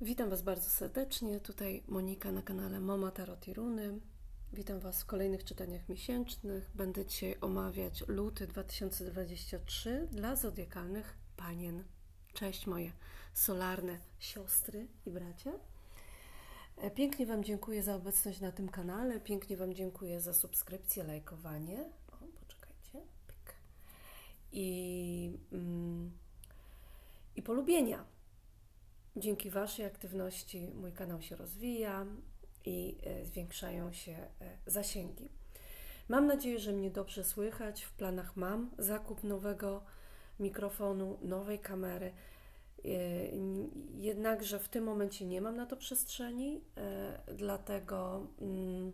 Witam Was bardzo serdecznie. Tutaj Monika na kanale Mama Tarot i Runy. Witam Was w kolejnych czytaniach miesięcznych. Będę dzisiaj omawiać luty 2023 dla zodiakalnych panien. Cześć moje solarne siostry i bracia. E, Pięknie Wam dziękuję za obecność na tym kanale. Pięknie Wam dziękuję za subskrypcję, lajkowanie. O, poczekajcie. Pyk. I, mm, i polubienia. Dzięki Waszej aktywności mój kanał się rozwija i e, zwiększają się e, zasięgi. Mam nadzieję, że mnie dobrze słychać. W planach mam zakup nowego mikrofonu, nowej kamery. E, Jednakże w tym momencie nie mam na to przestrzeni, dlatego mm,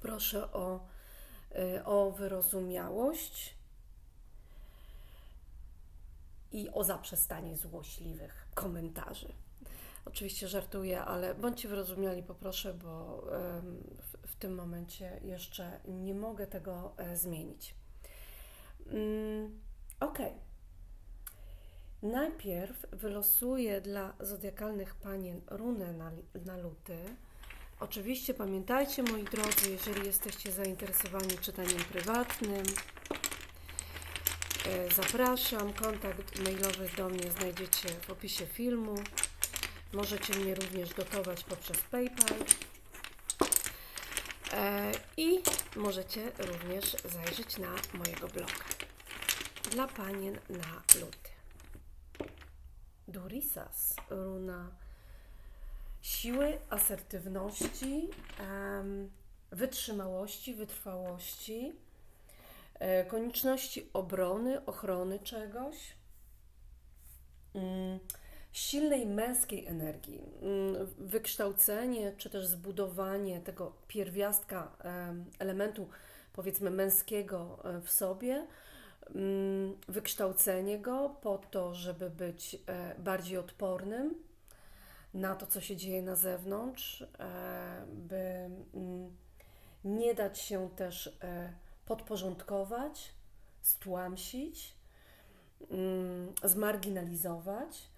proszę o, o wyrozumiałość i o zaprzestanie złośliwych komentarzy. Oczywiście żartuję, ale bądźcie wyrozumiali, poproszę, bo w, tym momencie jeszcze nie mogę tego e, zmienić. Mm, ok. Najpierw wylosuję dla zodiakalnych panien runę na, na luty. Oczywiście pamiętajcie, moi drodzy, jeżeli jesteście zainteresowani czytaniem prywatnym, Zapraszam. Kontakt mailowy do mnie znajdziecie w opisie filmu. Możecie mnie również dotować poprzez PayPal. E, I możecie również zajrzeć na mojego bloga. Dla panien na luty. Durisas, runa siły, asertywności, wytrzymałości, wytrwałości konieczności obrony, ochrony czegoś, mm, silnej męskiej energii, mm, wykształcenie czy też zbudowanie tego pierwiastka em, elementu powiedzmy męskiego e, w sobie, mm, wykształcenie go po to, żeby być e, bardziej odpornym na to, co się dzieje na zewnątrz, e, by nie dać się też e, podporządkować, stłamsić, mm, zmarginalizować.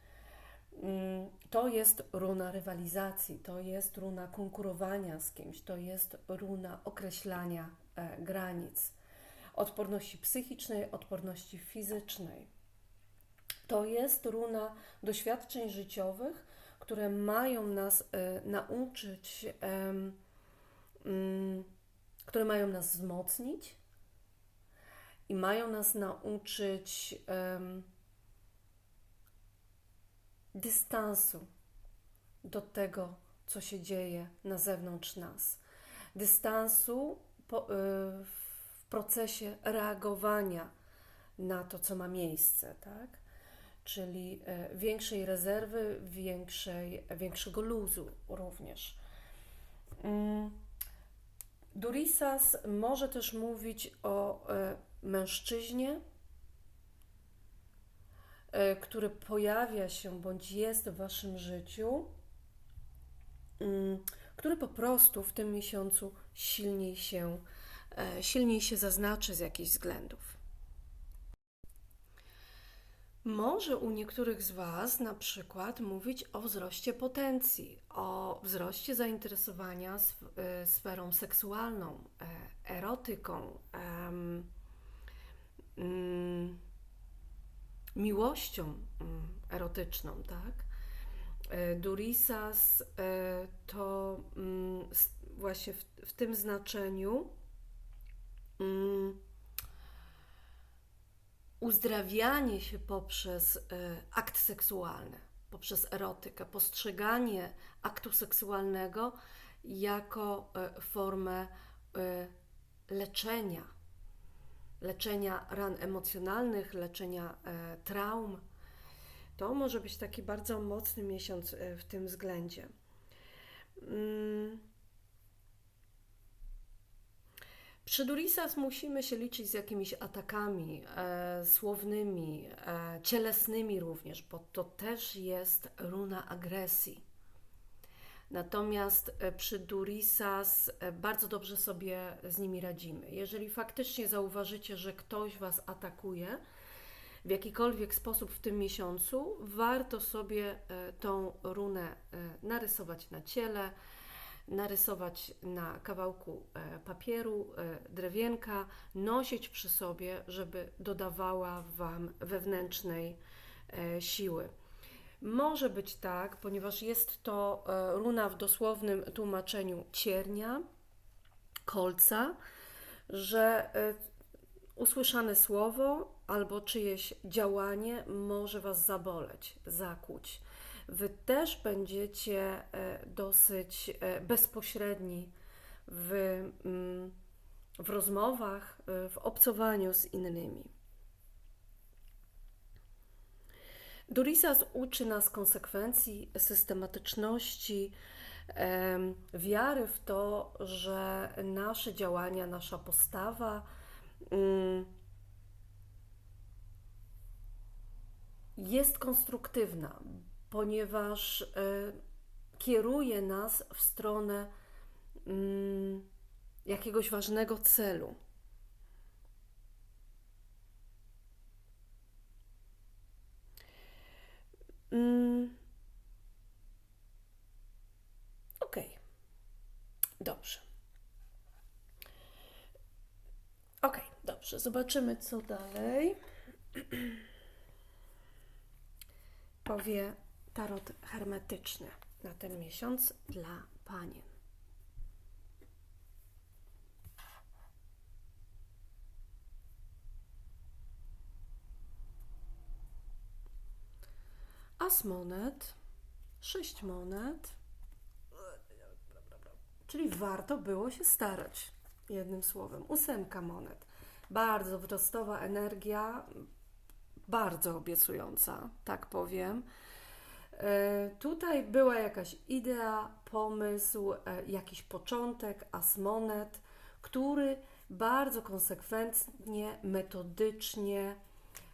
Mm, To jest runa rywalizacji, to jest runa konkurowania z kimś, to jest runa określania e, granic, odporności psychicznej, odporności fizycznej. To jest runa doświadczeń życiowych, które mają nas e, nauczyć, mm, które mają nas wzmocnić i mają nas nauczyć em, dystansu do tego, co się dzieje na zewnątrz nas. Dystansu po, y, w procesie reagowania na to, co ma miejsce, tak? Czyli e, większej rezerwy, większej, większego luzu również. Mm. Durisas może też mówić o e, mężczyźnie, e, który pojawia się bądź jest w waszym życiu, mm, który po prostu w tym miesiącu silniej się, e, silniej się zaznaczy z jakichś względów. Może u niektórych z Was na przykład mówić o wzroście potencji, o wzroście zainteresowania y, sferą seksualną, e, erotyką, mm, miłością mm, erotyczną, tak? E, Durisas e, to mm, właśnie w, w tym znaczeniu uzdrawianie się poprzez e, akt seksualny, poprzez erotykę, postrzeganie aktu seksualnego jako formę leczenia, leczenia ran emocjonalnych, leczenia e, traum. To może być taki bardzo mocny miesiąc e, w tym względzie. Mm. Przy Durisas musimy się liczyć z jakimiś atakami e, słownymi, e, cielesnymi również, bo to też jest runa agresji. Natomiast e, przy Durisas e, bardzo dobrze sobie z nimi radzimy. Jeżeli faktycznie zauważycie, że ktoś Was atakuje, w jakikolwiek sposób w tym miesiącu, warto sobie e, tą runę narysować na ciele, narysować na kawałku papieru, drewienka, nosić przy sobie, żeby dodawała Wam wewnętrznej siły. Może być tak, ponieważ jest to e, runa w dosłownym tłumaczeniu ciernia, kolca, że e, usłyszane słowo albo czyjeś działanie może Was zaboleć, zakłuć. Wy też będziecie e, dosyć bezpośredni w, mm, w rozmowach, w obcowaniu z innymi. Durisas uczy nas konsekwencji, systematyczności, em, wiary w to, że nasze działania, nasza postawa mm, jest konstruktywna, ponieważ e, kieruje nas w stronę mm, jakiegoś ważnego celu. Mm. Okej. Dobrze. Okej, dobrze. Zobaczymy, co dalej. Powie tarot hermetyczny na ten miesiąc dla panien. As monet, sześć monet, czyli warto było się starać, jednym słowem. Ósemka monet, bardzo wzrostowa energia, bardzo obiecująca, tak powiem. E, Tutaj była jakaś idea, pomysł, e, jakiś początek, as monet, który bardzo konsekwentnie, metodycznie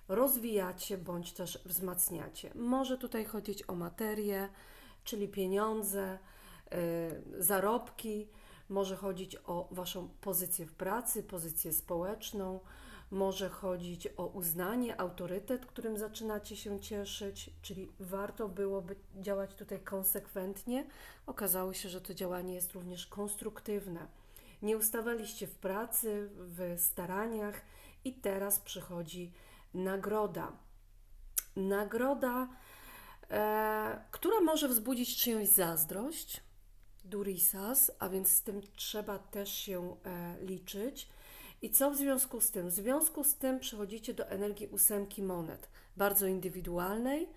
rozwijacie bądź też wzmacniacie. Może tutaj chodzić o materię, czyli pieniądze, y, zarobki, może chodzić o Waszą pozycję w pracy, pozycję społeczną, może chodzić o uznanie, autorytet, którym zaczynacie się cieszyć, czyli warto byłoby działać tutaj konsekwentnie. Okazało się, że to działanie jest również konstruktywne. Nie ustawaliście w pracy, w staraniach i teraz przychodzi nagroda. Nagroda, e, która może wzbudzić czyjąś zazdrość, durisas, a więc z tym trzeba też się e, liczyć. I co w związku z tym? W związku z tym przechodzicie do energii ósemki monet, bardzo indywidualnej,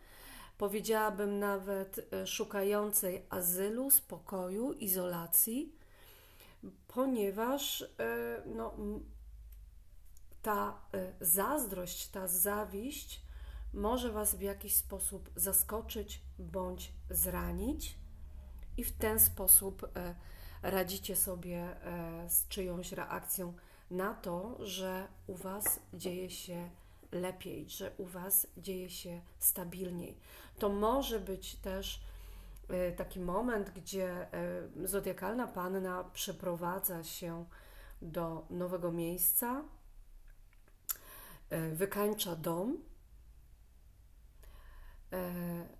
powiedziałabym nawet e, szukającej azylu, spokoju, izolacji, ponieważ e, no, ta e, zazdrość, ta zawiść może Was w jakiś sposób zaskoczyć bądź zranić, i w ten sposób e, radzicie sobie e, z czyjąś reakcją na to, że u Was dzieje się lepiej, że u Was dzieje się stabilniej. To może być też taki moment, gdzie zodiakalna panna przeprowadza się do nowego miejsca, wykańcza dom. e,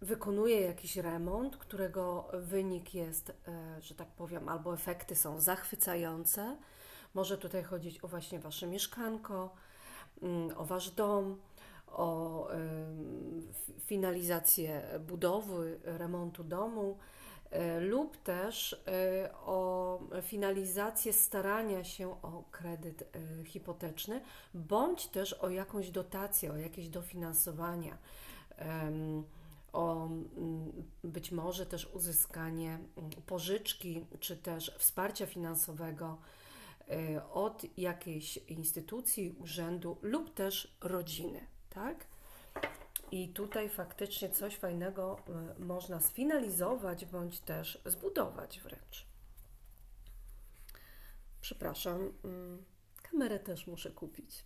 wykonuje jakiś remont, którego wynik jest, e, że tak powiem, albo efekty są zachwycające. Może tutaj chodzić o właśnie Wasze mieszkanko, mm, o Wasz dom, o finalizację budowy, remontu domu, e, lub też e, o finalizację starania się o kredyt e, hipoteczny, bądź też o jakąś dotację, o jakieś dofinansowania. O być może też uzyskanie pożyczki czy też wsparcia finansowego od jakiejś instytucji, urzędu lub też rodziny, tak? I tutaj faktycznie coś fajnego y, można sfinalizować bądź też zbudować wręcz. Przepraszam, mm, kamerę też muszę kupić.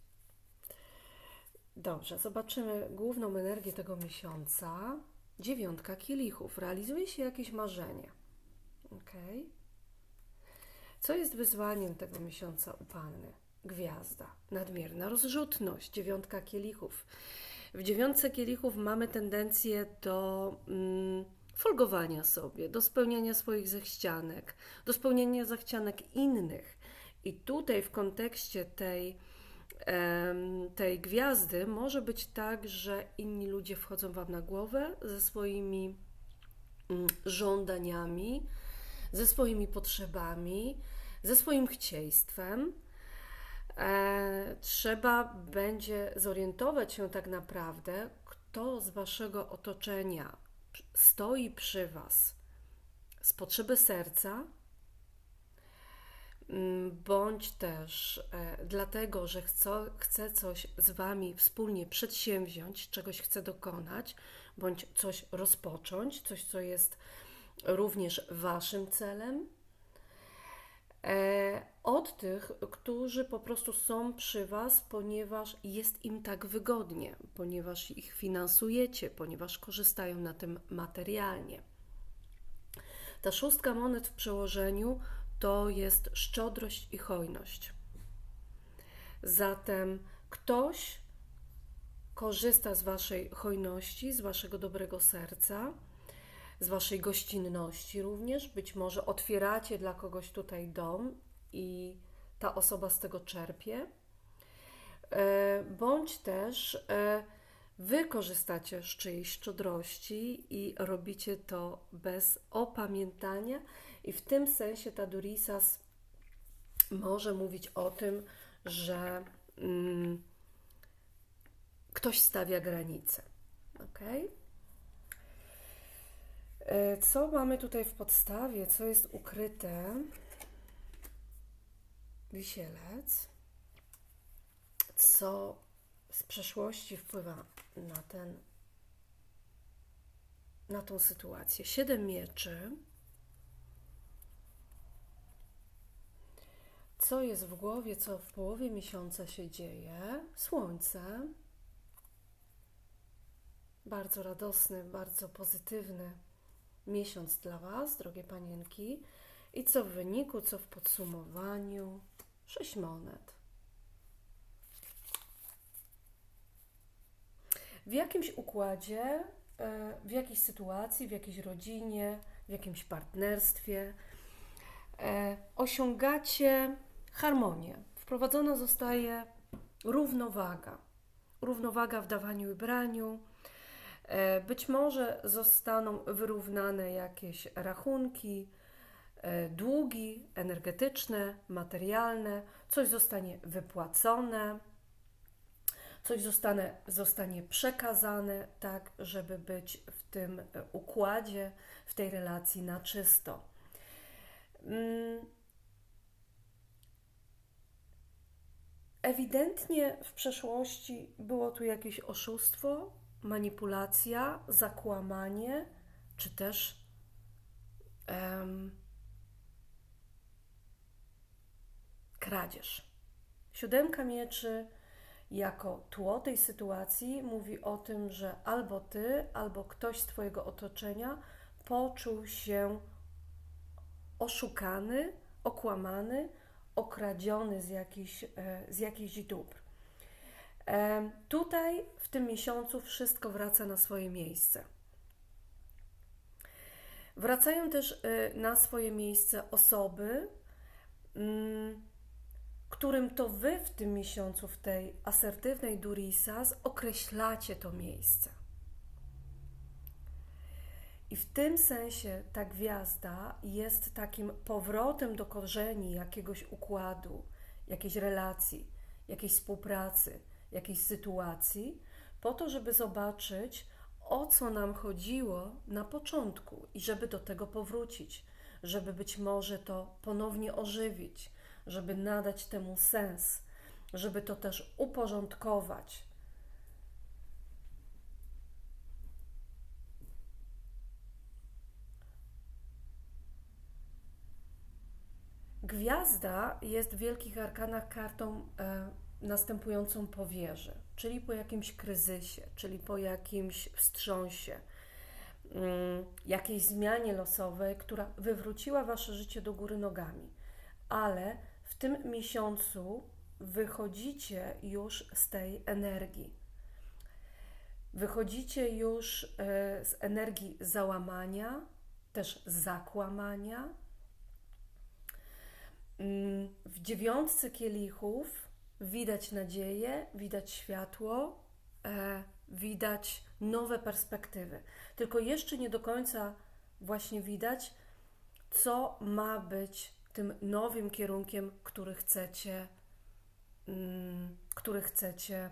Dobrze, zobaczymy główną energię tego miesiąca. Dziewiątka kielichów. Realizuje się jakieś marzenie. Ok. Co jest wyzwaniem tego miesiąca u Panny? gwiazda, nadmierna rozrzutność, dziewiątka kielichów. W dziewiątce kielichów mamy tendencję do mm, folgowania sobie, do spełniania swoich zachcianek, do spełniania zachcianek innych. I tutaj w kontekście tej, tej gwiazdy może być tak, że inni ludzie wchodzą Wam na głowę ze swoimi mm, żądaniami, ze swoimi potrzebami, ze swoim chcieństwem. E, trzeba będzie zorientować się tak naprawdę, kto z Waszego otoczenia stoi przy Was z potrzeby serca, mm, bądź też e, dlatego, że chce, chce coś z Wami wspólnie przedsięwziąć, czegoś chce dokonać, bądź coś rozpocząć, coś, co jest również Waszym celem, od tych, którzy po prostu są przy Was, ponieważ jest im tak wygodnie, ponieważ ich finansujecie, ponieważ korzystają na tym materialnie. Ta szóstka monet w przełożeniu to jest szczodrość i hojność. Zatem ktoś korzysta z Waszej hojności, z Waszego dobrego serca, z Waszej gościnności również. Być może otwieracie dla kogoś tutaj dom i ta osoba z tego czerpie. E, bądź też e, Wy korzystacie z czyjejś szczodrości i robicie to bez opamiętania, i w tym sensie ta Durisas może mówić o tym, że mm, ktoś stawia granice. Okay? E, co mamy tutaj w podstawie? Co jest ukryte? Wisielec. Co z przeszłości wpływa na ten na tą sytuację. Siedem mieczy. Co jest w głowie, co w połowie miesiąca się dzieje? Słońce. Bardzo radosny, bardzo pozytywny miesiąc dla Was, drogie panienki. I co w wyniku, co w podsumowaniu? Sześć monet. W jakimś układzie, e, w jakiejś sytuacji, w jakiejś rodzinie, w jakimś partnerstwie e, osiągacie harmonię. Wprowadzona zostaje równowaga. Równowaga w dawaniu i braniu. E, być może zostaną wyrównane jakieś rachunki, E, długi energetyczne, materialne, coś zostanie wypłacone, coś zostanie, zostanie przekazane, tak, żeby być w tym e, układzie, w tej relacji na czysto. Mm. Ewidentnie w przeszłości było tu jakieś oszustwo, manipulacja, zakłamanie, czy też um, kradzież. Siódemka mieczy jako tło tej sytuacji mówi o tym, że albo ty, albo ktoś z Twojego otoczenia poczuł się oszukany, okłamany, okradziony z jakichś, e, z jakichś dóbr. Tutaj w tym miesiącu wszystko wraca na swoje miejsce. Wracają też e, na swoje miejsce osoby, mm, którym to Wy w tym miesiącu, w tej asertywnej Durisas, określacie to miejsce. I w tym sensie ta gwiazda jest takim powrotem do korzeni jakiegoś układu, jakiejś relacji, jakiejś współpracy, jakiejś sytuacji, po to, żeby zobaczyć, o co nam chodziło na początku i żeby do tego powrócić, żeby być może to ponownie ożywić, żeby nadać temu sens, żeby to też uporządkować. Gwiazda jest w wielkich arkanach kartą e, następującą po wieży, czyli po jakimś kryzysie, czyli po jakimś wstrząsie, mm, jakiejś zmianie losowej, która wywróciła wasze życie do góry nogami. Ale w tym miesiącu wychodzicie już z tej energii. Wychodzicie już e, z energii załamania, też zakłamania. Mm, w dziewiątce kielichów widać nadzieję, widać światło, e, widać nowe perspektywy. Tylko jeszcze nie do końca właśnie widać, co ma być tym nowym kierunkiem, który chcecie, mm, który chcecie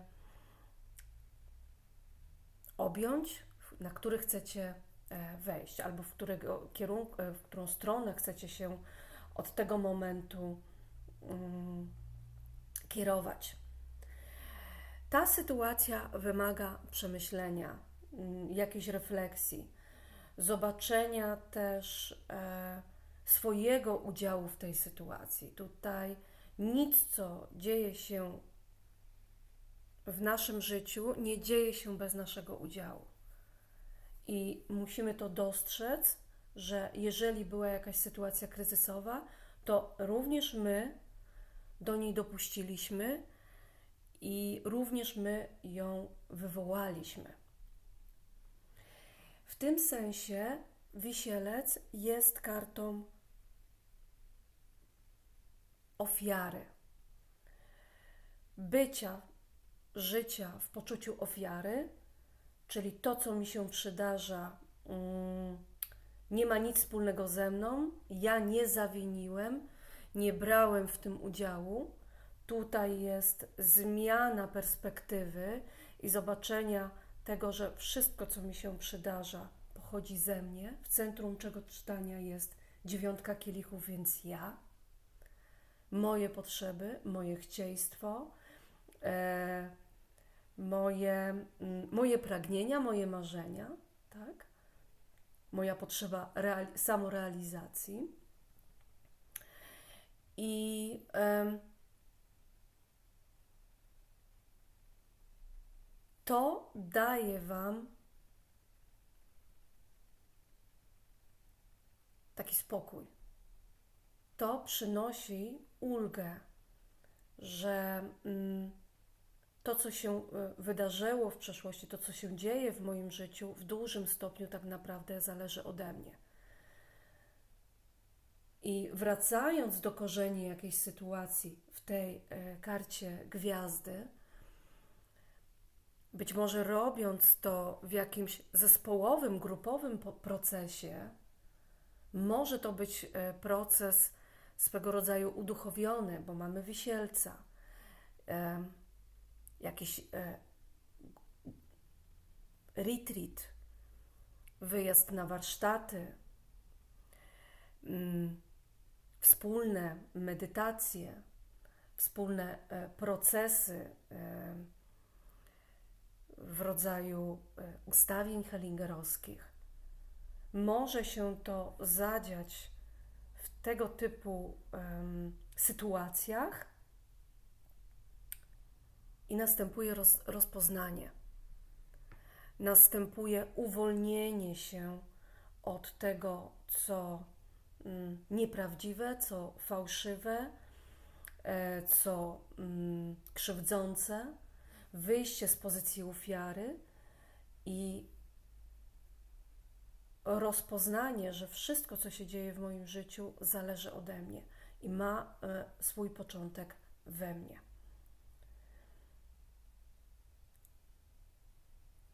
objąć, na który chcecie e, wejść, albo w, którego kierunku, w którą stronę chcecie się od tego momentu um, kierować. Ta sytuacja wymaga przemyślenia, um, jakiejś refleksji, zobaczenia też e, swojego udziału w tej sytuacji. Tutaj nic, co dzieje się w naszym życiu, nie dzieje się bez naszego udziału. I musimy to dostrzec, że jeżeli była jakaś sytuacja kryzysowa, to również my do niej dopuściliśmy i również my ją wywołaliśmy. W tym sensie wisielec jest kartą ofiary, bycia, życia w poczuciu ofiary, czyli to, co mi się przydarza, mm, nie ma nic wspólnego ze mną, ja nie zawiniłem, nie brałem w tym udziału. Tutaj jest zmiana perspektywy i zobaczenia tego, że wszystko, co mi się przydarza, pochodzi ze mnie. W centrum czego czytania jest dziewiątka kielichów, więc ja, moje potrzeby, moje chcieństwo, e, moje, moje pragnienia, moje marzenia, tak? moja potrzeba samorealizacji. To daje Wam taki spokój. To przynosi ulgę, że mm, to, co się e, wydarzyło w przeszłości, to, co się dzieje w moim życiu, w dużym stopniu tak naprawdę zależy ode mnie. I wracając do korzeni jakiejś sytuacji w tej e, karcie gwiazdy, być może robiąc to w jakimś zespołowym, grupowym procesie, może to być e, proces swego rodzaju uduchowiony, bo mamy wisielca, e, jakiś retreat, wyjazd na warsztaty, mm, wspólne medytacje, wspólne procesy w rodzaju ustawień hellingerowskich może się to zadziać w tego typu sytuacjach i następuje roz, rozpoznanie. Następuje uwolnienie się od tego, co nieprawdziwe, co fałszywe, e, co mm, krzywdzące, wyjście z pozycji ofiary i rozpoznanie, że wszystko, co się dzieje w moim życiu, zależy ode mnie i ma e, swój początek we mnie.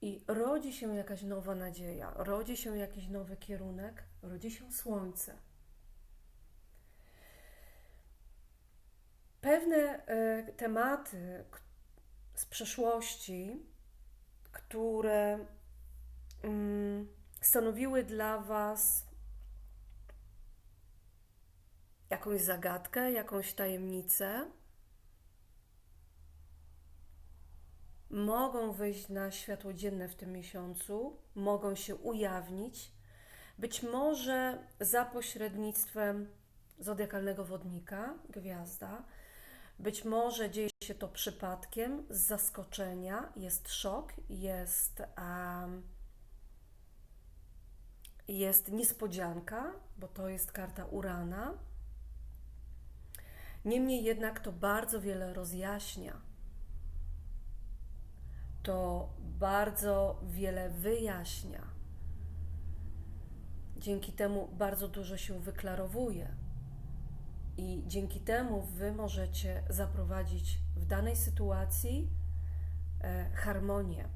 I rodzi się jakaś nowa nadzieja, rodzi się jakiś nowy kierunek, rodzi się słońce. Pewne e, tematy z przeszłości, które. Mm, stanowiły dla Was jakąś zagadkę, jakąś tajemnicę, mogą wyjść na światło dzienne w tym miesiącu, mogą się ujawnić, być może za pośrednictwem zodiakalnego wodnika, gwiazda, być może dzieje się to przypadkiem, z zaskoczenia, jest szok, jest. Um, jest niespodzianka, bo to jest karta Urana. Niemniej jednak to bardzo wiele rozjaśnia. To bardzo wiele wyjaśnia. Dzięki temu bardzo dużo się wyklarowuje. I dzięki temu Wy możecie zaprowadzić w danej sytuacji e, harmonię.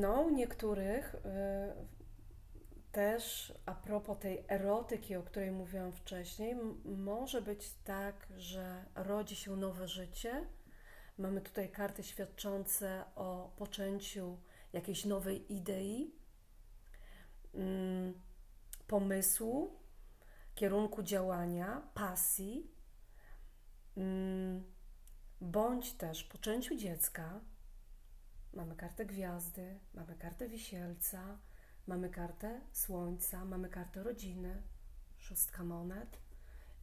No, niektórych y, też a propos tej erotyki, o której mówiłam wcześniej, może być tak, że rodzi się nowe życie. Mamy tutaj karty świadczące o poczęciu jakiejś nowej idei, mm, pomysłu, kierunku działania, pasji, mm, bądź też poczęciu dziecka. Mamy kartę gwiazdy, mamy kartę wisielca, mamy kartę słońca, mamy kartę rodziny, szóstka monet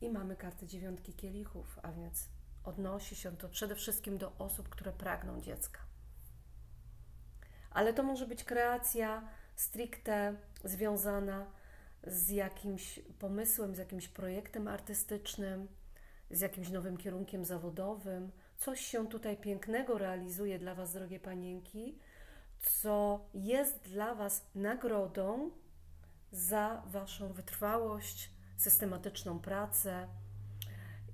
i mamy kartę dziewiątki kielichów, a więc odnosi się to przede wszystkim do osób, które pragną dziecka. Ale to może być kreacja stricte związana z jakimś pomysłem, z jakimś projektem artystycznym, z jakimś nowym kierunkiem zawodowym. Coś się tutaj pięknego realizuje dla Was, drogie panienki, co jest dla Was nagrodą za Waszą wytrwałość, systematyczną pracę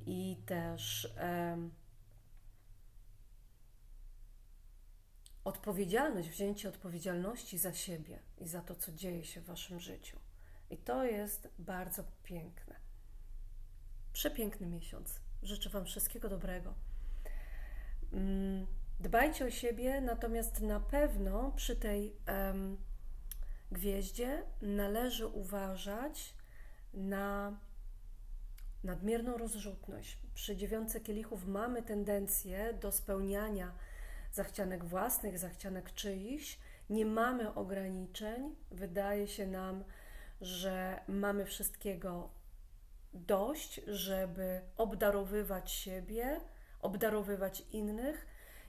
i też odpowiedzialność, wzięcie odpowiedzialności za siebie i za to, co dzieje się w Waszym życiu. I to jest bardzo piękne. Przepiękny miesiąc. Życzę Wam wszystkiego dobrego. Mm, Dbajcie o siebie, natomiast na pewno przy tej em, gwieździe należy uważać na nadmierną rozrzutność. Przy dziewiątce kielichów mamy tendencję do spełniania zachcianek własnych, zachcianek czyichś. Nie mamy ograniczeń. Wydaje się nam, że mamy wszystkiego dość, żeby obdarowywać siebie, obdarowywać innych.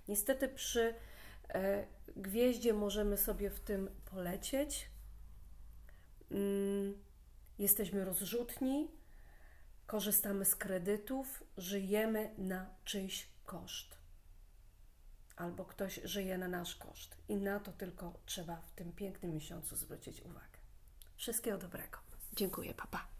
Niestety przy e, gwieździe możemy sobie w tym polecieć. Mm, jesteśmy rozrzutni, korzystamy z kredytów, żyjemy na czyjś koszt. Albo ktoś żyje na nasz koszt. I na to tylko trzeba w tym pięknym miesiącu zwrócić uwagę. Wszystkiego dobrego. Dziękuję, papa.